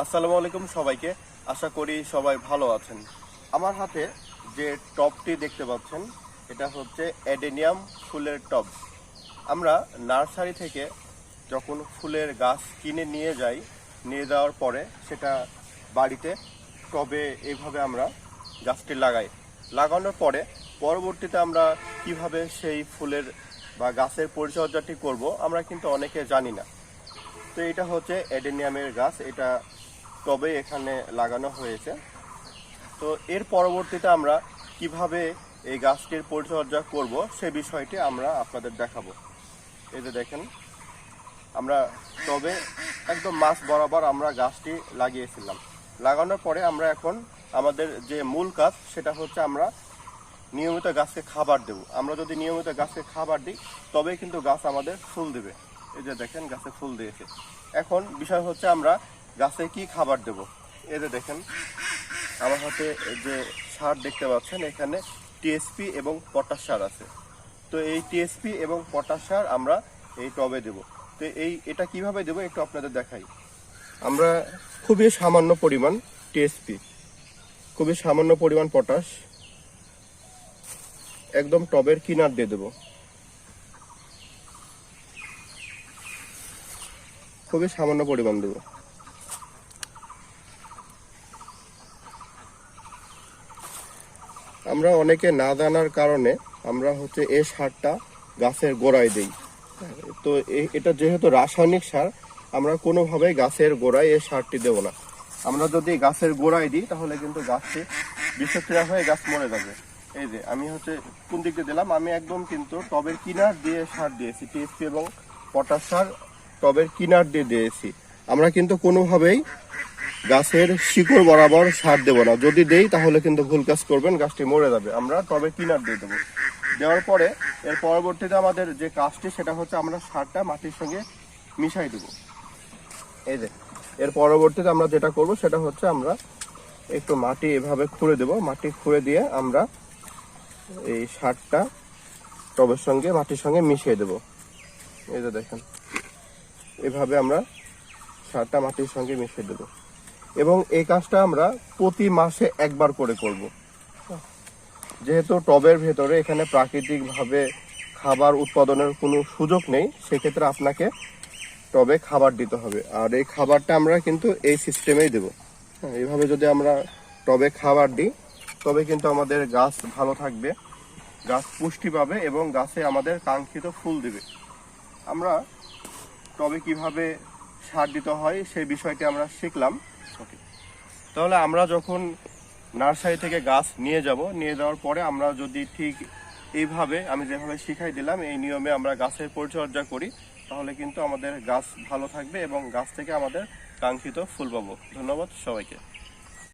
আসসালামু আলাইকুম সবাইকে। আশা করি সবাই ভালো আছেন। আমার হাতে যে টবটি দেখতে পাচ্ছেন, এটা হচ্ছে অ্যাডেনিয়াম ফুলের টব আমরা নার্সারি থেকে যখন ফুলের গাছ কিনে নিয়ে যাই, নিয়ে যাওয়ার পরে সেটা বাড়িতে, টবে এইভাবে আমরা গাছটি লাগাই। লাগানোর পরে পরবর্তীতে আমরা কীভাবে সেই ফুলের বা গাছের পরিচর্যাটি করব, আমরা কিন্তু অনেকে জানি না। তো এটা হচ্ছে অ্যাডেনিয়ামের গাছ, এটা টবে এখানে লাগানো হয়েছে। তো এর পরবর্তীতে আমরা কীভাবে এই গাছটির পরিচর্যা করব সে বিষয়টি আমরা আপনাদের দেখাবো। এই যে দেখেন, আমরা টবে একদম মাছ বরাবর আমরা গাছটি লাগিয়েছিলাম। লাগানোর পরে আমরা এখন আমাদের যে মূল কাজ সেটা হচ্ছে আমরা নিয়মিত গাছকে খাবার দেব। আমরা যদি নিয়মিত গাছকে খাবার দিই, তবে কিন্তু গাছ আমাদের ফুল দেবে। এই যে দেখেন, গাছে ফুল দিয়েছে। এখন বিষয় হচ্ছে আমরা গাছে কি খাবার দেব? এই যে দেখেন, আমার হাতে যে সার দেখতে পাচ্ছেন, এখানে টিএসপি এবং পটাশ সার আছে। তো এই টিএসপি এবং পটাশ সার আমরা এই টবে দেব। তো এই, এটা কীভাবে দেব একটু আপনাদের দেখাই। আমরা খুবই সামান্য পরিমাণ টিএসপি খুবই সামান্য পরিমাণ পটাশ একদম টবের কিনার দিয়ে দেবো। খুবই সামান্য পরিমাণ দেবো। আমরা অনেকে না জানার কারণে আমরা হচ্ছে এই সারটা গাছের গোড়ায় দেই। তো এ- এটা যেহেতু রাসায়নিক সার, আমরা কোনোভাবেই গাছের গোড়ায় এই সারটি দেবো না। আমরা যদি গাছের গোড়ায় দিই, তাহলে কিন্তু গাছটি বিষক্রিয়া হয়ে গাছ মরে যাবে। এই যে, আমি হচ্ছে কোন দিক দিয়ে দিলাম? আমি একদম কিন্তু টবের কিনার দিয়ে সার দিয়েছি, টিএসপি এবং পটাশ সার টবের কিনার দিয়ে দিয়েছি। আমরা কিন্তু কোনোভাবেই গাছের শিকড় বরাবর সার দেব না। যদি দেই, তাহলে কিন্তু ভুল কাজ করবেন, গাছটি মরে যাবে। আমরা টবে কিনার দিয়ে দেবো। দেওয়ার পরে, এর পরবর্তীতে আমাদের যে কাজটি, সেটা হচ্ছে আমরা সারটা মাটির সঙ্গে মিশাই দেবো। এই যে, এর পরবর্তীতে আমরা যেটা করব, সেটা হচ্ছে আমরা একটু মাটি এভাবে খুঁড়ে দেব। মাটি খুঁড়ে দিয়ে আমরা এই সারটা টবের সঙ্গে, মাটির সঙ্গে মিশিয়ে দেব। এই যে দেখেন, এভাবে আমরা সারটা মাটির সঙ্গে মিশিয়ে দেব। এবং এই কাজটা আমরা প্রতি মাসে একবার করে করব। যেহেতু টবের ভেতরে এখানে প্রাকৃতিকভাবে খাবার উৎপাদনের কোনো সুযোগ নেই সেক্ষেত্রে আপনাকে টবে খাবার দিতে হবে। আর এই খাবারটা আমরা কিন্তু এই সিস্টেমেই দেব। হ্যাঁ, এইভাবে যদি আমরা টবে খাবার দিই তবে কিন্তু আমাদের গাছ ভালো থাকবে গাছ পুষ্টি পাবে এবং গাছে আমাদের কাঙ্ক্ষিত ফুল দিবে। আমরা টবে কীভাবে সার দিতে হয়, সেই বিষয়টি আমরা শিখলাম। ওকে তাহলে আমরা যখন নার্সারি থেকে গাছ নিয়ে যাব, নিয়ে যাওয়ার পরে আমরা যদি ঠিক এইভাবে, আমি যেভাবে শিখাই দিলাম, এই নিয়মে আমরা গাছের পরিচর্যা করি, তাহলে কিন্তু আমাদের গাছ ভালো থাকবে এবং গাছ থেকে আমাদের কাঙ্ক্ষিত ফুল পাবো। ধন্যবাদ সবাইকে।